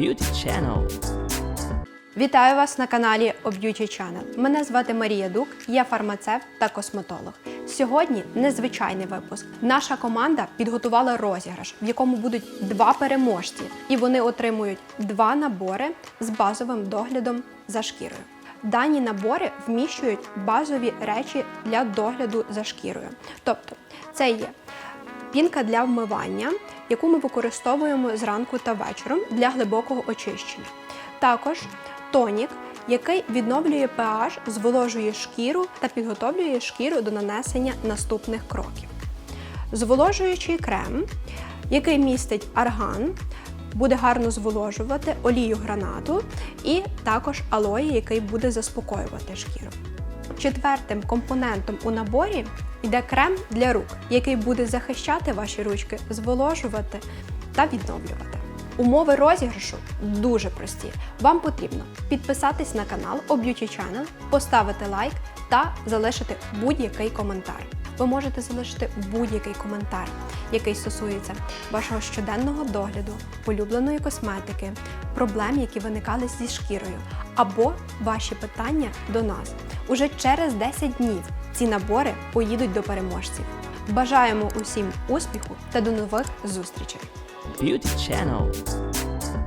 Beauty Channel. Вітаю вас на каналі O Beauty Channel. Мене звати Марія Дук, я фармацевт та косметолог. Сьогодні незвичайний випуск. Наша команда підготувала розіграш, в якому будуть два переможці, і вони отримують два набори з базовим доглядом за шкірою. Дані набори вміщують базові речі для догляду за шкірою. Тобто, це є пінка для вмивання, яку ми використовуємо зранку та вечором для глибокого очищення. Також тонік, який відновлює pH, зволожує шкіру та підготовлює шкіру до нанесення наступних кроків. Зволожуючий крем, який містить арган, буде гарно зволожувати олію гранату і також алої, який буде заспокоювати шкіру. Четвертим компонентом у наборі йде крем для рук, який буде захищати ваші ручки, зволожувати та відновлювати. Умови розіграшу дуже прості. Вам потрібно підписатись на канал о Beauty Channel, поставити лайк та залишити будь-який коментар. Ви можете залишити будь-який коментар, який стосується вашого щоденного догляду, улюбленої косметики, проблем, які виникали зі шкірою, або ваші питання до нас. Уже через 10 днів ці набори поїдуть до переможців. Бажаємо усім успіху та до нових зустрічей! Beauty Channel.